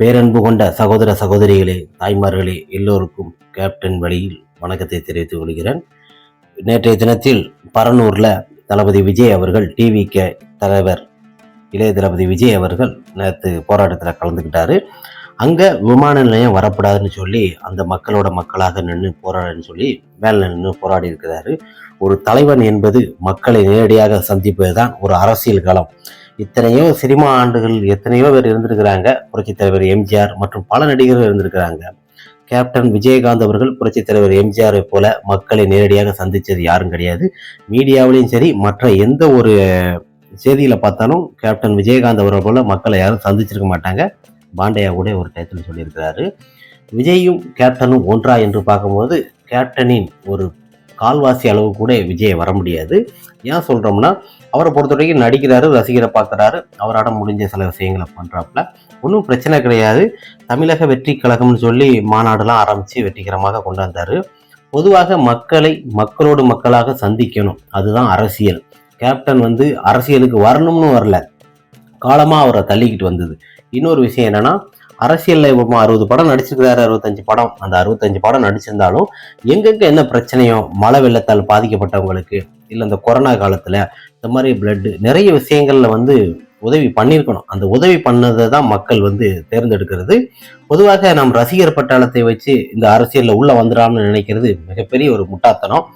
பேரன்பு கொண்ட சகோதர சகோதரிகளே தாய்மார்களே எல்லோருக்கும் கேப்டன் வழியில் வணக்கத்தை தெரிவித்துக் கொள்கிறேன். நேற்றைய தினத்தில் பரனூரில் தளபதி விஜய் அவர்கள் டிவிகே தலைவர் இளைய தளபதி விஜய் அவர்கள் நேற்று போராட்டத்தில் கலந்துக்கிட்டாரு. அங்கே விமான நிலையம் வரக்கூடாதுன்னு சொல்லி அந்த மக்களோட மக்களாக நின்று போராடுன்னு சொல்லி மேலே நின்று போராடி இருக்கிறாரு. ஒரு தலைவன் என்பது மக்களை நேரடியாக சந்திப்பது தான் ஒரு அரசியல் களம். இத்தனையோ சினிமா ஆண்டுகள் எத்தனையோ பேர் இருந்திருக்கிறாங்க. புரட்சித் தலைவர் எம்ஜிஆர் மற்றும் பல நடிகர்கள் இருந்திருக்கிறாங்க. கேப்டன் விஜயகாந்த் அவர்கள் புரட்சித் தலைவர் எம்ஜிஆரை போல மக்களை நேரடியாக சந்தித்தது யாரும் கிடையாது. மீடியாவிலையும் சரி மற்ற எந்த ஒரு செய்தியில் பார்த்தாலும் கேப்டன் விஜயகாந்த் அவரை போல மக்களை யாரும் சந்திச்சிருக்க மாட்டாங்க. பாண்டையா கூட ஒரு டயத்தில் சொல்லியிருக்கிறாரு. விஜயும் கேப்டனும் ஒன்றா என்று பார்க்கும்போது கேப்டனின் ஒரு கால்வாசி அளவு கூட விஜய் வர முடியாது. ஏன் சொல்கிறோம்னா அவரை பொறுத்த வரைக்கும் நடிக்கிறாரு ரசிகரை பார்க்குறாரு. அவராட முடிஞ்ச சில விஷயங்களை பண்ணுறாப்புல ஒன்றும் பிரச்சனை கிடையாது. தமிழக வெற்றி கழகம்னு சொல்லி மாநாடுலாம் ஆரம்பித்து வெற்றிகரமாக கொண்டு வந்தார். பொதுவாக மக்களை மக்களோடு மக்களாக சந்திக்கணும். அதுதான் அரசியல். கேப்டன் வந்து அரசியலுக்கு வரணும்னு வரல. காலமாக அவரை தள்ளிக்கிட்டு வந்தது. இன்னொரு விஷயம் என்னன்னா அரசியலில் இப்போ அறுபது படம் நடிச்சிருக்கிறாரு அறுபத்தஞ்சு படம். அந்த அறுபத்தஞ்சு படம் நடிச்சிருந்தாலும் எங்கெங்க என்ன பிரச்சனையோ மழை வெள்ளத்தால் பாதிக்கப்பட்டவங்களுக்கு இல்லை இந்த கொரோனா காலத்தில் இந்த மாதிரி பிளட்டு நிறைய விஷயங்கள்ல வந்து உதவி பண்ணியிருக்கணும். அந்த உதவி பண்ணதை தான் மக்கள் வந்து தேர்ந்தெடுக்கிறது. பொதுவாக நம் ரசிகர் பட்டாளத்தை வச்சு இந்த அரசியலில் உள்ள வந்துடாமனு நினைக்கிறது மிகப்பெரிய ஒரு முட்டாத்தனம்.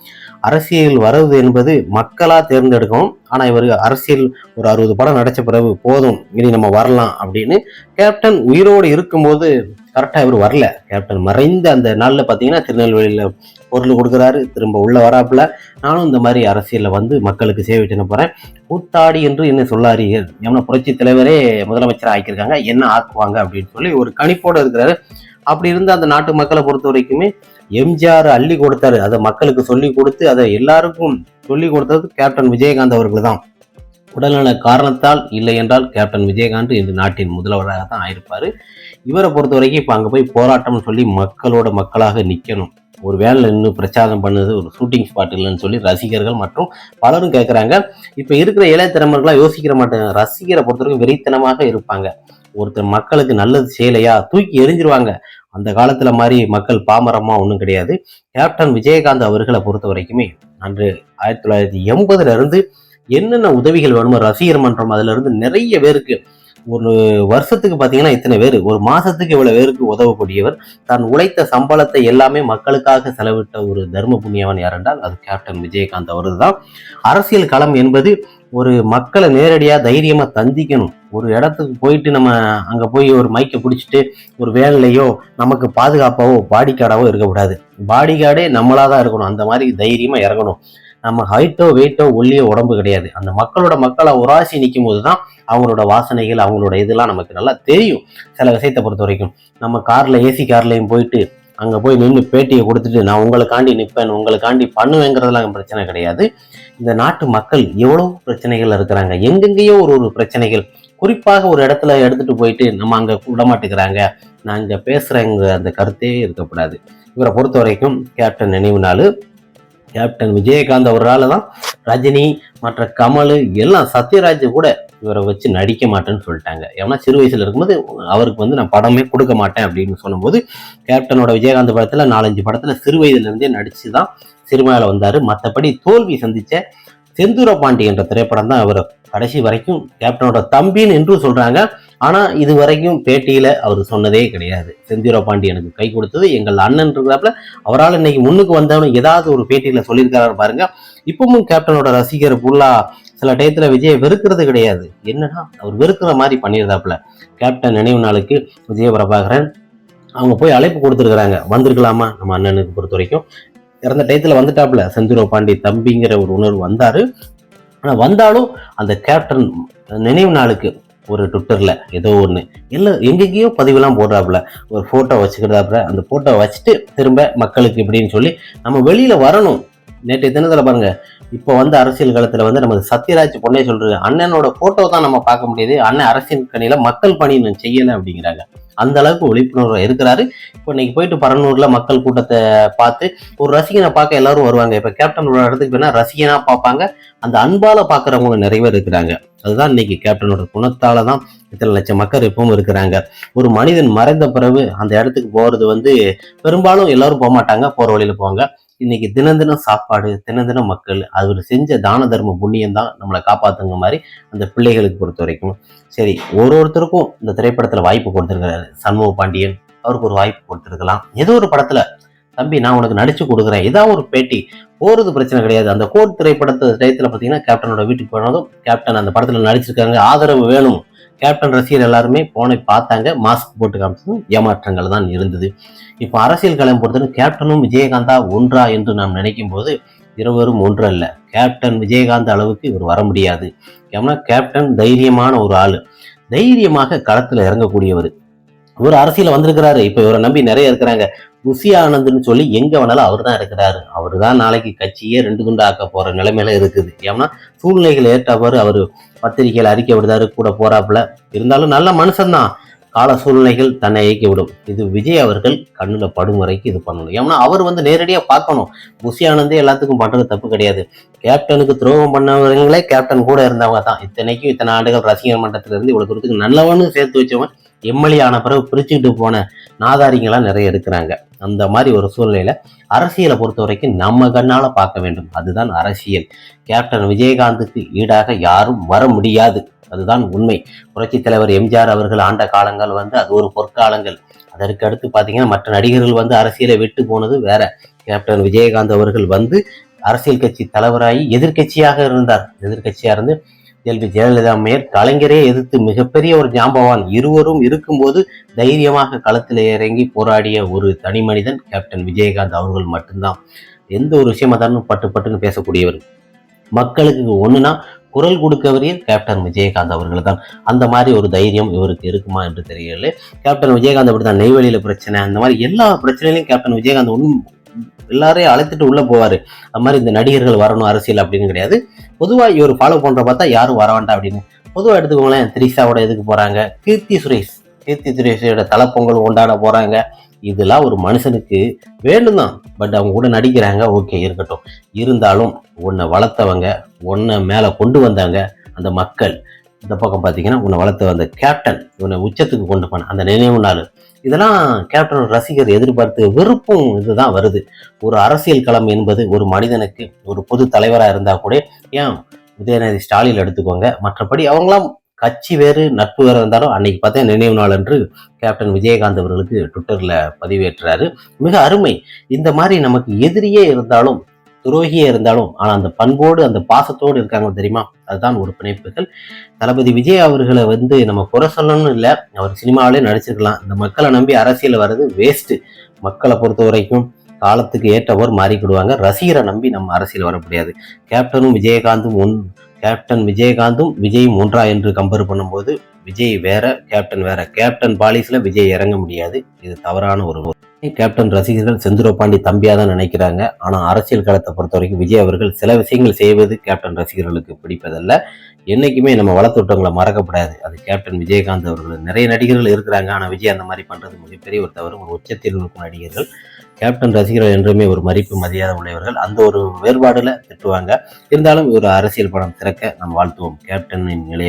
அரசியல் வருவது என்பது மக்களா தேர்ந்தெடுக்கணும் ஆனால் இவர் அரசியல் ஒரு அறுபது படம் நடிச்ச பிறகு போதும் இனி நம்ம வரலாம் அப்படின்னு கேப்டன் உயிரோடு இருக்கும்போது கரெக்டாக இவர் வரல. கேப்டன் மறைந்த அந்த நாளில் பார்த்தீங்கன்னா திருநெல்வேலியில் பொருள் கொடுக்குறாரு திரும்ப உள்ள வராப்புல. நானும் இந்த மாதிரி அரசியலில் வந்து மக்களுக்கு சேவை செய்ய போகிறேன் கூத்தாடி என்று என்ன சொல்லாரீர்கள் எவன புரட்சி தலைவரே முதலமைச்சர் ஆக்கியிருக்காங்க என்ன ஆக்குவாங்க அப்படின்னு சொல்லி ஒரு கணிப்போடு இருக்கிறாரு. அப்படி இருந்த அந்த நாட்டு மக்களை பொறுத்த வரைக்குமே எம்ஜிஆர் அள்ளி கொடுத்தாரு. அதை மக்களுக்கு சொல்லி கொடுத்து அதை எல்லாருக்கும் சொல்லி கொடுத்தது கேப்டன் விஜயகாந்த் அவர்கள் தான் உடல்நல காரணத்தால் இல்லை என்றால் கேப்டன் விஜயகாந்த் இந்த நாட்டின் முதல்வராக தான் ஆயிருப்பாரு. இவரை பொறுத்த வரைக்கும் இப்போ அங்கே போய் போராட்டம்னு சொல்லி மக்களோட மக்களாக நிற்கணும் ஒரு வேலை நின்று பிரச்சாரம் பண்ணது ஒரு ஷூட்டிங் ஸ்பாட் இல்லைன்னு சொல்லி ரசிகர்கள் மற்றும் பலரும் கேட்குறாங்க இப்போ இருக்கிற இளைய திறமர்களாக யோசிக்கிற மாட்டாங்க ரசிகரை பொறுத்தவரைக்கும் வெறித்தனமாக இருப்பாங்க. ஒருத்தர் மக்களுக்கு நல்லது செய்யலையா? தூக்கி எரிஞ்சிருவாங்க அந்த காலத்துல மாதிரி மக்கள் பாமரமா ஒன்றும் கிடையாது. கேப்டன் விஜயகாந்த் அவர்களை பொறுத்த வரைக்குமே அன்று ஆயிரத்தி தொள்ளாயிரத்தி எண்பதுல இருந்து என்னென்ன உதவிகள் வேணுமோ ரசிகர் மன்றம் அதுல இருந்து நிறைய பேருக்கு ஒரு வருஷத்துக்கு பார்த்தீங்கன்னா இத்தனை பேர் ஒரு மாசத்துக்கு இவ்வளவு பேருக்கு உதவக்கூடியவர். தான் உழைத்த சம்பளத்தை எல்லாமே மக்களுக்காக செலவிட்ட ஒரு தர்ம புண்ணியவன் யார் என்றால் அது கேப்டன் விஜயகாந்த் அவரது தான் அரசியல் களம் என்பது ஒரு மக்களை நேரடியாக தைரியமாக தந்திக்கணும். ஒரு இடத்துக்கு போயிட்டு நம்ம அங்கே போய் ஒரு மைக்கை பிடிச்சிட்டு ஒரு வேலையோ நமக்கு பாதுகாப்பாகவோ பாடிகார்டாவோ இருக்கக்கூடாது. பாடிகார்டே நம்மளாக தான் இருக்கணும். அந்த மாதிரி தைரியமாக இறங்கணும். நம்ம ஹைட்டோ வெயிட்டோ ஒல்லியோ உடம்பு கிடையாது. அந்த மக்களோட மக்களை உராசி நிற்கும் போது தான் அவங்களோட வாசனைகள் அவங்களோட இதெல்லாம் நமக்கு நல்லா தெரியும். சில விஷயத்தை பொறுத்த வரைக்கும் நம்ம காரில் ஏசி கார்லையும் போயிட்டு அங்கே போய் நின்று பேட்டியை கொடுத்துட்டு நான் உங்களுக்காண்டி நிற்பேன் உங்களுக்காண்டி பண்ணுவேங்கிறதுலாம் பிரச்சனை கிடையாது. இந்த நாட்டு மக்கள் எவ்வளோ பிரச்சனைகள் இருக்கிறாங்க. எங்கெங்கேயோ ஒரு ஒரு பிரச்சனைகள் குறிப்பாக ஒரு இடத்துல எடுத்துட்டு போயிட்டு நம்ம அங்கே விடமாட்டேங்கிறாங்க. நான் இங்கே பேசுகிறேங்கிற அந்த கருத்தே இருக்கக்கூடாது. இவரை பொறுத்த வரைக்கும் கேப்டன் நினைவு நாள். கேப்டன் விஜயகாந்த் அவரால் தான் ரஜினி மற்ற கமல் எல்லாம் சத்யராஜ் கூட இவரை வச்சு நடிக்க மாட்டேன்னு சொல்லிட்டாங்க. ஏன்னா சிறு வயசில் இருக்கும்போது அவருக்கு வந்து நான் படமே கொடுக்க மாட்டேன் அப்படின்னு சொல்லும்போது கேப்டனோட விஜயகாந்த் படத்தில் நாலஞ்சு படத்தில் சிறு வயதுலேருந்தே நடிச்சு தான் சிறுமையில் வந்தார். மற்றபடி தோல்வி சந்தித்த செந்தூர பாண்டி என்ற திரைப்படம் தான் அவர் கடைசி வரைக்கும் கேப்டனோட தம்பின்னு என்றும் சொல்றாங்க. ஆனா இது வரைக்கும் பேட்டியில அவர் சொன்னதே கிடையாது. செந்தூர பாண்டி எனக்கு கை கொடுத்தது எங்கள் அண்ணன் இருக்கிறாப்புல. அவரால் இன்னைக்கு முன்னுக்கு வந்தவனு ஏதாவது ஒரு பேட்டியில சொல்லியிருக்காரு பாருங்க. இப்பவும் கேப்டனோட ரசிகர் ஃபுல்லாக சில டயத்துல விஜயை வெறுக்கிறது கிடையாது. என்னன்னா அவர் வெறுக்கிற மாதிரி பண்ணியிருந்தாப்புல. கேப்டன் நினைவு நாளுக்கு விஜய பிரபாகரன் அவங்க போய் அழைப்பு கொடுத்துருக்குறாங்க. வந்திருக்கலாமா? நம்ம அண்ணனுக்கு பொறுத்த வரைக்கும். இறந்த டயத்தில் வந்துட்டாப்புல. செந்தூர பாண்டி தம்பிங்கிற ஒரு உணர்வு வந்தார். ஆனால் வந்தாலும் அந்த கேப்டன் நினைவு நாளுக்கு ஒரு ட்விட்டரில் ஏதோ ஒன்று இல்லை எங்கெங்கேயோ பதிவுலாம் போடுறாப்புல. ஒரு ஃபோட்டோ வச்சுக்கிறதாப்புல அந்த ஃபோட்டோ வச்சுட்டு திரும்ப மக்களுக்கு இப்படின்னு சொல்லி நம்ம வெளியில் வரணும். நேற்றைய தினத்தில் பாருங்க இப்போ வந்து அரசியல் காலத்தில் வந்து நமது சத்யராஜ் பொண்ணே சொல்றது அண்ணனோட ஃபோட்டோ தான் நம்ம பார்க்க முடியுது அண்ணன் அரசியல் கணியில மக்கள் பணி நான் செய்யலை அப்படிங்கிறாங்க. அந்த அளவுக்கு விழிப்புணர்வு இருக்கிறாரு. இப்போ இன்னைக்கு போயிட்டு பரநூர்ல மக்கள் கூட்டத்தை பார்த்து ஒரு ரசிகனை பார்க்க எல்லாரும் வருவாங்க. இப்போ கேப்டன் ஒரு இடத்துக்கு போனா ரசிகனா பார்ப்பாங்க. அந்த அன்பால பார்க்குறவங்க நிறைய பேர் இருக்கிறாங்க. அதுதான் இன்னைக்கு கேப்டனோட குணத்தால தான் இத்தனை லட்சம் மக்கள் இப்பவும் இருக்கிறாங்க. ஒரு மனிதன் மறைந்த பிறகு அந்த இடத்துக்கு போறது வந்து பெரும்பாலும் எல்லாரும் போக மாட்டாங்க போற வழியில போவாங்க. இன்னைக்கு தினம் தினம் சாப்பாடு தினம் தினம் மக்கள் அவர் செஞ்ச தான தர்ம புண்ணியம் தான் நம்மளை காப்பாத்துங்க மாதிரி அந்த பிள்ளைகளுக்கு பொறுத்த வரைக்கும். சரி ஒரு ஒருத்தருக்கும் இந்த திரைப்படத்துல வாய்ப்பு கொடுத்துருக்கிறாரு சண்முக பாண்டியன். அவருக்கு ஒரு வாய்ப்பு கொடுத்துருக்கலாம். ஏதோ ஒரு படத்துல தம்பி நான் உனக்கு நடிச்சு கொடுக்குறேன். ஏதாவது ஒரு பேட்டி. போறது பிரச்சனை கிடையாது. அந்த கோர் திரைப்படத்தை டயத்தில் பார்த்தீங்கன்னா கேப்டனோட வீட்டுக்கு போனதும் கேப்டன் அந்த படத்தில் நடிச்சிருக்காங்க. ஆதரவு வேணும். கேப்டன் ரசிகர் எல்லாருமே போனை பார்த்தாங்க மாஸ்க் போட்டு காமிச்சதும் ஏமாற்றங்கள் தான் இருந்தது. இப்போ அரசியல் களம் பொறுத்தவரை கேப்டனும் விஜயகாந்தா ஒன்றா என்று நாம் நினைக்கும் போது இருவரும் ஒன்று அல்ல கேப்டன் விஜயகாந்த் அளவுக்கு இவர் வர முடியாது. ஏன்னா கேப்டன் தைரியமான ஒரு ஆளு. தைரியமாக களத்துல இறங்கக்கூடியவர். இவர் அரசியல வந்திருக்கிறாரு. இப்ப இவரை நம்பி நிறைய இருக்கிறாங்க. புசி ஆனந்த்னு சொல்லி எங்க வேணாலும் அவர் தான் இருக்கிறாரு. அவர் தான் நாளைக்கு கட்சியே ரெண்டு துண்டு போற நிலைமையில இருக்குது. ஏன்னா சூழ்நிலைகள் ஏற்றவாறு அவர் பத்திரிகையில் அறிக்கை விடுதாரு கூட போறாப்புல. இருந்தாலும் நல்ல மனுஷன்தான். கால சூழ்நிலைகள் தன்னை இயக்கி விடும். இது விஜய் அவர்கள் கண்ணில் படும் வரைக்கும் இது பண்ணணும். ஏன்னா அவர் வந்து நேரடியாக பார்க்கணும். புசி ஆனந்தே எல்லாத்துக்கும் பண்ணுறது தப்பு கிடையாது. கேப்டனுக்கு துரோகம் பண்ணவங்களே கேப்டன் கூட இருந்தவங்க தான். இத்தனைக்கும் இத்தனை ஆண்டுகள் ரசிகர் மன்றத்திலிருந்து இவ்வளோ தூரத்துக்கு நல்லவனு சேர்த்து வச்சவன் எம்எல்ஏ ஆன பிறகு பிரிச்சுக்கிட்டு போன நாதாரிங்களாம் நிறைய இருக்கிறாங்க. அந்த மாதிரி ஒரு சூழ்நிலையில அரசியலை பொறுத்த வரைக்கும் நம்ம கண்ணால பார்க்க வேண்டும். அதுதான் அரசியல். கேப்டன் விஜயகாந்துக்கு ஈடாக யாரும் வர முடியாது. அதுதான் உண்மை. புரட்சி தலைவர் எம்ஜிஆர் அவர்கள் ஆண்ட காலங்கள் வந்து அது ஒரு பொற்காலங்கள். அதற்கு அடுத்து பாத்தீங்கன்னா மற்ற நடிகர்கள் வந்து அரசியலை விட்டு போனது வேற. கேப்டன் விஜயகாந்த் அவர்கள் வந்து அரசியல் கட்சி தலைவராகி எதிர்கட்சியாக இருந்தார். எதிர்கட்சியாக இருந்து எல்வி ஜெயலலிதா அம்மையர் கலைஞரே எதிர்த்து மிகப்பெரிய ஒரு ஜாம்பவான். இருவரும் இருக்கும்போது தைரியமாக களத்தில் இறங்கி போராடிய ஒரு தனி மனிதன் கேப்டன் விஜயகாந்த் அவர்கள் மட்டும்தான். எந்த ஒரு விஷயமா தானும் பட்டு பட்டுன்னு பேசக்கூடியவர். மக்களுக்கு ஒன்றுனா குரல் கொடுக்கவரே கேப்டன் விஜயகாந்த் அவர்கள் தான் அந்த மாதிரி ஒரு தைரியம் இவருக்கு இருக்குமா என்று தெரியல கேப்டன் விஜயகாந்த் அப்படி தான் நெய்வேலியில் பிரச்சனை அந்த மாதிரி எல்லா பிரச்சனையிலையும் கேப்டன் விஜயகாந்த் ஒன்றும் எல்லாரையும் அழைத்துட்டு உள்ளே போவார். அது மாதிரி இந்த நடிகர்கள் வரணும் அரசியல் அப்படின்னு கிடையாது. பொதுவாக இவர் ஃபாலோ பண்ணுற பார்த்தா யாரும் வர வேண்டாம் அப்படின்னு. பொதுவாக எடுத்துக்கோங்களேன் திரிஷாவோட எதுக்கு போகிறாங்க கீர்த்தி சுரேஷ். கீர்த்தி சுரேஷோட தலைப்பொங்கல் கொண்டாட போகிறாங்க இதெல்லாம் ஒரு மனுஷனுக்கு வேண்டும் தான் பட் அவங்க கூட நடிக்கிறாங்க ஓகே இருக்கட்டும். இருந்தாலும் உன்னை வளர்த்தவங்க உன்னை மேலே கொண்டு வந்தாங்க அந்த மக்கள். இந்த பக்கம் பார்த்தீங்கன்னா உன்னை வளர்த்து வந்த கேப்டன் உன்னை உச்சத்துக்கு கொண்டு போன அந்த நினைவு நாள். இதெல்லாம் கேப்டன் ரசிகர் எதிர்பார்த்து வெறுப்பும் இதுதான் வருது. ஒரு அரசியல் களம் என்பது ஒரு மனிதனுக்கு ஒரு பொது தலைவராக இருந்தால் கூட ஏன் உதயநிதி ஸ்டாலின் எடுத்துக்கோங்க? மற்றபடி அவங்களாம் கட்சி வேறு நட்பு வேறு இருந்தாலும் அன்னைக்கு பார்த்தா நினைவு நாள் என்று கேப்டன் விஜயகாந்த் அவர்களுக்கு ட்விட்டரில் பதிவேற்றுறாரு மிக அருமை. இந்த மாதிரி நமக்கு எதிரியே இருந்தாலும் துரோகியே இருந்தாலும் ஆனால் அந்த பண்போடு அந்த பாசத்தோடு இருக்காங்க தெரியுமா? அதுதான் ஒரு பிணைப்புகள். தளபதி விஜய் அவர்களை வந்து நம்ம குறை சொல்லணும்னு இல்லை அவர் சினிமாவிலே நடிச்சிருக்கலாம். இந்த மக்களை நம்பி அரசியல் வர்றது வேஸ்ட்டு மக்களை பொறுத்த வரைக்கும் காலத்துக்கு ஏற்றவர் மாறிக்கிடுவாங்க. ரசிகரை நம்பி நம்ம அரசியல் வர முடியாது. கேப்டனும் விஜயகாந்தும் ஒன் கேப்டன் விஜயகாந்தும் விஜயும் ஒன்றா என்று கம்பேர் பண்ணும்போது விஜய் வேற கேப்டன் வேற. கேப்டன் பாலிஸ்ல விஜய் இறங்க முடியாது. இது தவறான ஒரு கேப்டன் ரசிகர்கள் செந்துர பாண்டி தம்பியாக தான் நினைக்கிறாங்க. ஆனால் அரசியல் களத்தை பொறுத்த வரைக்கும் விஜய் அவர்கள் சில விஷயங்கள் செய்வது கேப்டன் ரசிகர்களுக்கு பிடிப்பதல்ல. என்றைக்குமே நம்ம வளர்த்துட்டவங்களை மறக்கப்படாது. அது கேப்டன் விஜயகாந்த் அவர்கள். நிறைய நடிகர்கள் இருக்கிறாங்க. ஆனால் விஜய் அந்த மாதிரி பண்ணுறது மிகப்பெரிய ஒரு தவறு. ஒரு உச்சத்தில் இருக்கும் நடிகர்கள் கேப்டன் ரசிகர்கள் என்றுமே ஒரு மதிப்பு மரியாதை உள்ளவர்கள் அந்த ஒரு வேறுபாடுல திட்டுவாங்க இருந்தாலும் ஒரு அரசியல் படம் திறக்க நாம் வாழ்த்துவோம். கேப்டனின் நிலையை